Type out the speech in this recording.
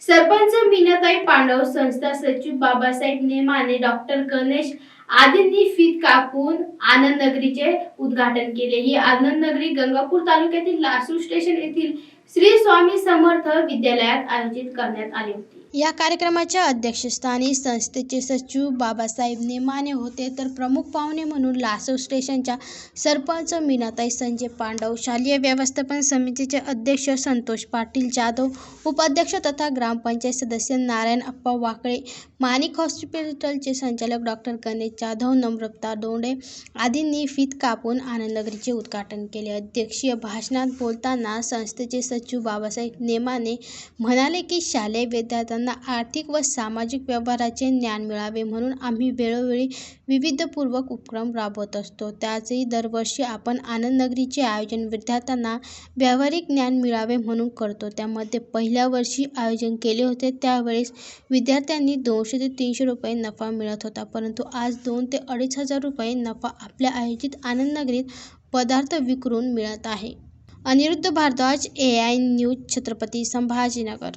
सरपंच मीनाताई पांडव संस्था सचिव बाबासाहेब नेमाने डॉक्टर गणेश आदींनी फीत कापून आनंद नगरीचे उद्घाटन केले. ही आनंद नगरी गंगापूर तालुक्यातील लासूर स्टेशन येथील श्री स्वामी समर्थ विद्यालयात आयोजित करण्यात आले होते. या कार्यक्रमाच्या अध्यक्षस्थानी संस्थेचे सचिव बाबासाहेब नेमाने होते. तर प्रमुख पाहुणे म्हणून लासो स्टेशनच्या सरपंच मीनाताई संजय पांडव शालेय व्यवस्थापन समितीचे अध्यक्ष संतोष पाटील जाधव उपाध्यक्ष तथा ग्रामपंचायत सदस्य नारायण अप्पा वाकळे माणिक हॉस्पिटलचे संचालक डॉक्टर गणेश जाधव नम्रता डोंडे आदींनी फीत कापून आनंदनगरीचे उद्घाटन केले. अध्यक्षीय भाषणात बोलताना संस्थेचे सचिव बाबासाहेब नेमाने म्हणाले की शालेय विद्यार्थ्यांना आर्थिक व सामाजिक व्यवहाराचे ज्ञान मिळावे म्हणून आम्ही वेळोवेळी विविधपूर्वक उपक्रम राबवत असतो. त्याचही दरवर्षी आपण आनंदनगरीचे आयोजन विद्यार्थ्यांना व्यावहारिक ज्ञान मिळावे म्हणून करतो. त्यामध्ये पहिल्या वर्षी आयोजन केले होते. त्यावेळेस विद्यार्थ्यांनी दोनशे ते तीनशे रुपये नफा मिळत होता. परंतु आज दोन ते अडीच हजार रुपये नफा आपल्या आयोजित आनंदनगरीत पदार्थ विकरून मिळत आहे. Aniruddh Bharadwaj A I news Chhatrapati Sambhajinagar